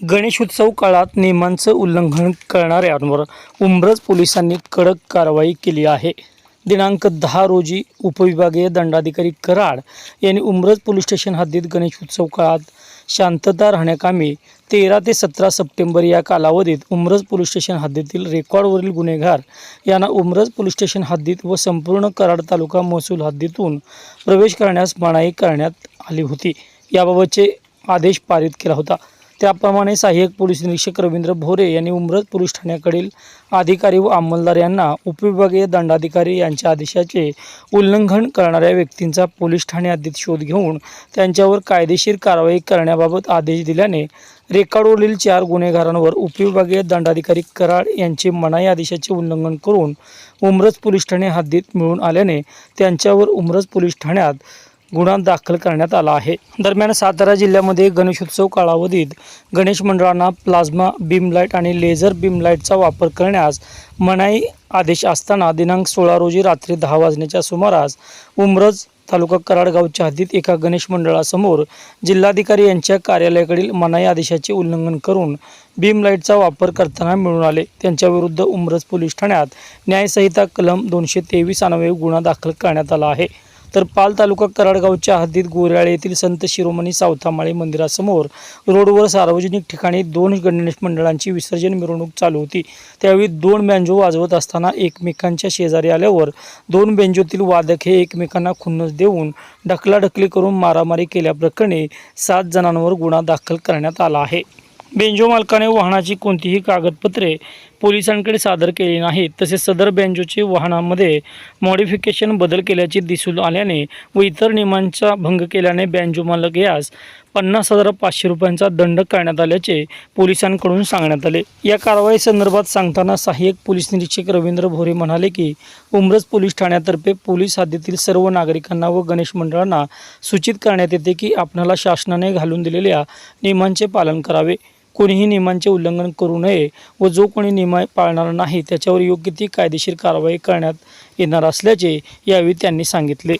गणेशोत्सव काळात नियमांचं उल्लंघन करणाऱ्यांवर उंब्रज पोलिसांनी कडक कारवाई केली आहे. दिनांक दहा रोजी उपविभागीय दंडाधिकारी कराड यांनी उंब्रज पोलीस स्टेशन हद्दीत गणेशोत्सव काळात शांतता राहण्याकामी तेरा ते सतरा सप्टेंबर या कालावधीत उमरज पोलीस स्टेशन हद्दीतील रेकॉर्डवरील गुन्हेगार यांना उमरज पोलीस स्टेशन हद्दीत व संपूर्ण कराड तालुका महसूल हद्दीतून प्रवेश करण्यास मनाई करण्यात आली होती. याबाबतचे आदेश पारित केला होता. त्याप्रमाणे सहाय्यक पोलीस निरीक्षक रवींद्र भोरे यांनी उमरत पोलीस ठाण्याकडील अधिकारी व अंमलदार यांना उपविभागीय दंडाधिकारी यांच्या आदेशाचे उल्लंघन करणाऱ्या व्यक्तींचा पोलीस ठाणे हद्दीत शोध घेऊन त्यांच्यावर कायदेशीर कारवाई करण्याबाबत आदेश दिल्याने रेकॉर्डवरील चार गुन्हेगारांवर उपविभागीय दंडाधिकारी कराड यांचे मनाई आदेशाचे उल्लंघन करून उमरज पोलीस ठाणे हद्दीत मिळून आल्याने त्यांच्यावर उमरज पोलीस ठाण्यात गुन्हा दाखल करण्यात आला आहे. दरम्यान सातारा जिल्ह्यामध्ये गणेशोत्सव कालावधीत गणेश मंडळांना प्लाझ्मा बीम लाइट आणि लेझर बीम लाईटचा वापर करण्यास मनाई आदेश असताना दिनांक सोळा रोजी रात्री दहा वाजण्याच्या सुमारास उमरज तालुका कराडगावच्या हद्दीत एका गणेश मंडळासमोर जिल्हाधिकारी यांच्या कार्यालयाकडील मनाई आदेशाचे उल्लंघन करून बीम लाईटचा वापर करताना मिळून आले. त्यांच्याविरुद्ध उमरज पोलीस ठाण्यात न्यायसंहिता कलम दोनशे तेवीस अन्वये गुन्हा दाखल करण्यात आला आहे. तर पाल तालुका कराडगावच्या हद्दीत गोऱ्याळे येथील संत शिरोमणी सावथामाळे मंदिरासमोर रोडवर सार्वजनिक ठिकाणी दोन गणेश मंडळांची विसर्जन मिरवणूक चालू होती. त्यावेळी दोन बँजो वाजवत असताना एकमेकांच्या शेजारी आल्यावर दोन बेंजोतील वादक हे एकमेकांना खुन्नस देऊन ढकलाढकली करून मारामारी केल्याप्रकरणी सात जणांवर गुन्हा दाखल करण्यात आला आहे. बेंजो मालकाने वाहनाची कोणतीही कागदपत्रे पोलिसांकडे सादर केले नाहीत. तसेच सदर बँजोचे वाहनामध्ये मॉडिफिकेशन बदल केल्याचे दिसून आल्याने व इतर नियमांचा भंग केल्याने बँजो मालक यास पन्नास हजार पाचशे रुपयांचा दंड करण्यात आल्याचे पोलिसांकडून सांगण्यात आले. या कारवाई संदर्भात सांगताना सहाय्यक पोलीस निरीक्षक रवींद्र भोरे म्हणाले की उमरज पोलीस ठाण्यातर्फे पोलीस हद्दीतील सर्व नागरिकांना व गणेश मंडळांना सूचित करण्यात येते की आपणाला शासनाने घालून दिलेल्या नियमांचे पालन करावे. कोणीही नियमांचे उल्लंघन करू नये व जो कोणी नियम पाळणार नाही त्याच्यावर योग्य ती कायदेशीर कारवाई करण्यात येणार असल्याचे यावेळी त्यांनी सांगितले.